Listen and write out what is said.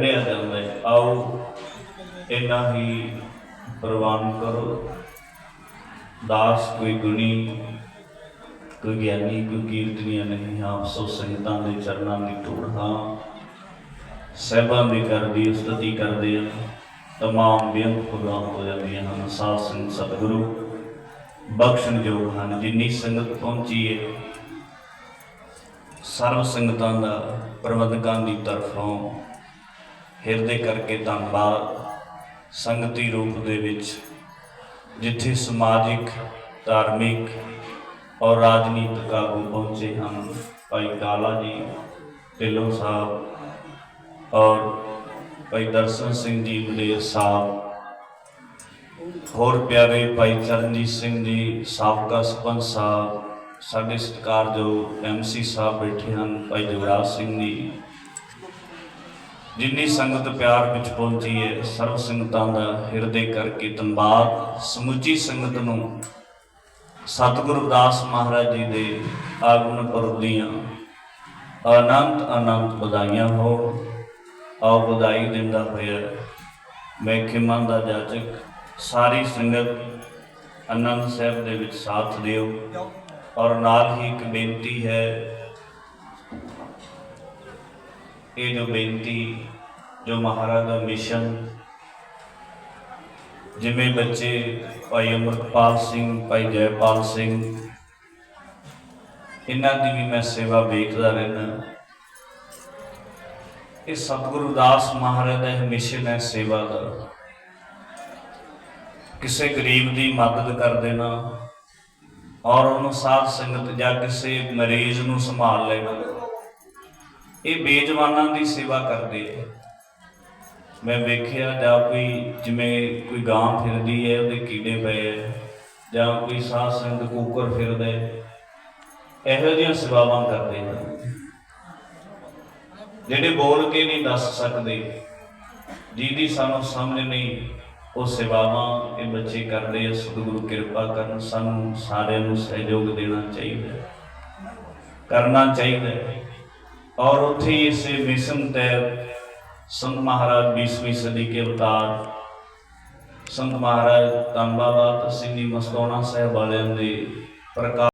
ਪੜਿਆ ਜਾਂਦਾ ਹੈ ਆਓ ਇੰਨਾ ਹੀ ਪ੍ਰਵਾਨ ਕਰੋ। ਦਾਸ ਕੋਈ ਗੁਣੀ, ਕੋਈ ਗਿਆਨੀ, ਕੋਈ ਕੀਰਤਨੀਆ ਨਹੀਂ, ਆਪ ਸੋ ਸੰਗਤਾਂ ਦੇ ਚਰਨਾਂ ਦੀ ਧੂੜ ਹਾਂ। ਸਹਿਬਾਂ ਦੀ ਕਰਦੀ ਉਸਤਤੀ ਕਰਦੇ ਆ ਤਮਾਮ ਬੇਅੰਤ ਪ੍ਰਵਾਨ ਹੋ ਜਾਂਦੀਆਂ ਹਨ। ਸਾਧ ਸੰਗਤ, ਸਤਿਗੁਰੂ, ਬਖਸ਼ਣ ਯੋਗ ਹਨ, ਜਿੰਨੀ ਸੰਗਤ ਪਹੁੰਚੀ ਹੈ ਸਰਵ ਸੰਗਤਾਂ ਦਾ ਪ੍ਰਬੰਧਕਾਂ ਦੀ ਤਰਫੋਂ ਹਿਰਦੇ ਕਰਕੇ ਧੰਨਵਾਦ ਸੰਗਤੀ ਰੂਪ ਦੇ ਵਿੱਚ, ਜਿੱਥੇ ਸਮਾਜਿਕ, ਧਾਰਮਿਕ ਔਰ ਰਾਜਨੀਤਿਕ ਆਗੂ ਪਹੁੰਚੇ ਹਨ। ਭਾਈ ਕਾਲਾ ਜੀ, ਢਿੱਲੋਂ ਸਾਹਿਬ ਔਰ ਭਾਈ ਦਰਸ਼ਨ ਸਿੰਘ ਜੀ ਮਲੇਰ ਸਾਹਿਬ। ਹੋਰ ਪਿਆਰੇ ਭਾਈ ਚਰਨਜੀਤ ਸਿੰਘ ਜੀ, ਸਾਬਕਾ ਸਰਪੰਚ ਸਾਹਿਬ, ਸਾਡੇ ਸਤਿਕਾਰਯੋਗ ਐਮਸੀ ਸਾਹਿਬ ਬੈਠੇ ਹਨ, ਭਾਈ ਜਗਰਾਜ ਸਿੰਘ ਜੀ। ਜਿੰਨੀ ਸੰਗਤ ਪਿਆਰ ਵਿੱਚ ਪਹੁੰਚੀ ਹੈ, ਸਰਵ ਸੰਗਤਾਂ ਦਾ ਹਿਰਦੇ ਕਰਕੇ ਧੰਨਵਾਦ। ਸਮੁੱਚੀ ਸੰਗਤ ਨੂੰ ਸਤਿਗੁਰੂ ਦਾਸ ਮਹਾਰਾਜ ਜੀ ਦੇ ਆਗਮਨ ਪੁਰਬ ਦੀਆਂ ਅਨੰਤ ਅਨੰਤ ਵਧਾਈਆਂ ਹੋ ਆਓ ਵਧਾਈ ਦਿੰਦਾ ਹੋਇਆ ਮੈਂ ਖਿਮਾਂ ਦਾ ਜਾਚਕ ਸਾਰੀ ਸੰਗਤ ਆਨੰਦ ਸਾਹਿਬ ਦੇ ਵਿੱਚ ਸਾਥ ਦਿਓ। ਔਰ ਨਾਲ ਹੀ ਇੱਕ ਬੇਨਤੀ ਹੈ ਇਹ ਜੋ ਬੇਨਤੀ, ਜੋ ਮਹਾਰਾਜ ਦਾ ਮਿਸ਼ਨ, ਜਿਵੇਂ ਬੱਚੇ ਭਾਈ ਅਮਰਪਾਲ ਸਿੰਘ, ਭਾਈ ਜੈਪਾਲ ਸਿੰਘ, ਇਹਨਾਂ ਦੀ ਵੀ ਮੈਂ ਸੇਵਾ ਵੇਖਦਾ ਰਹਿਣਾ ਇਹ ਸਤਿਗੁਰੂ ਦਾਸ ਮਹਾਰਾਜ ਦਾ ਇਹ ਮਿਸ਼ਨ ਹੈ ਸੇਵਾ ਦਾ। ਕਿਸੇ ਗਰੀਬ ਦੀ ਮਦਦ ਕਰ ਦੇਣਾ ਔਰ ਉਹਨੂੰ ਸਾਧ ਸੰਗਤ ਜਾਂ ਕਿਸੇ ਮਰੀਜ਼ ਨੂੰ ਸੰਭਾਲ ਲੈਣਾ। ਇਹ ਬੇਜਵਾਨਾਂ ਦੀ ਸੇਵਾ ਕਰਦੇ ਹੈ ਮੈਂ ਵੇਖਿਆ ਜਾਂ ਕੋਈ ਜਿਵੇਂ ਕੋਈ ਗਾਂ ਫਿਰਦੀ ਹੈ, ਉਹਦੇ ਕੀੜੇ ਪਏ ਹੈ ਜਾਂ ਕੋਈ ਸਾਧ ਸੰਗਤ, ਕੁੱਕਰ ਫਿਰਦਾ ਹੈ, ਇਹੋ ਜਿਹੀਆਂ ਸੇਵਾਵਾਂ ਕਰਦੇ ਹਨ ਜਿਹੜੇ ਬੋਲ ਕੇ ਨਹੀਂ ਦੱਸ ਸਕਦੇ, ਜਿਹਦੀ ਸਾਨੂੰ ਸਮਝ ਨਹੀਂ, ਉਹ ਸੇਵਾਵਾਂ ਇਹ ਬੱਚੇ ਕਰਦੇ ਆ। ਸਤਿਗੁਰੂ ਕਿਰਪਾ ਕਰਨ ਸਾਨੂੰ ਸਾਰਿਆਂ ਨੂੰ ਸਹਿਯੋਗ ਦੇਣਾ ਚਾਹੀਦਾ ਕਰਨਾ ਚਾਹੀਦਾ ਔਰ ਉੱਥੇ ਹੀ ਇਸੇ ਮਿਸ਼ਨ ਤਹਿਤ ਸੰਤ ਮਹਾਰਾਜ 20ਵੀਂ ਸਦੀ ਕੇ ਅਵਤਾਰ ਸੰਤ ਮਹਾਰਾਜ ਧੰਨ ਬਾਬਾ ਤਸੀਨੀ ਮਸਤੋਣਾ ਸਾਹਿਬ ਵਾਲਿਆਂ ਦੇ ਪ੍ਰਕਾਸ਼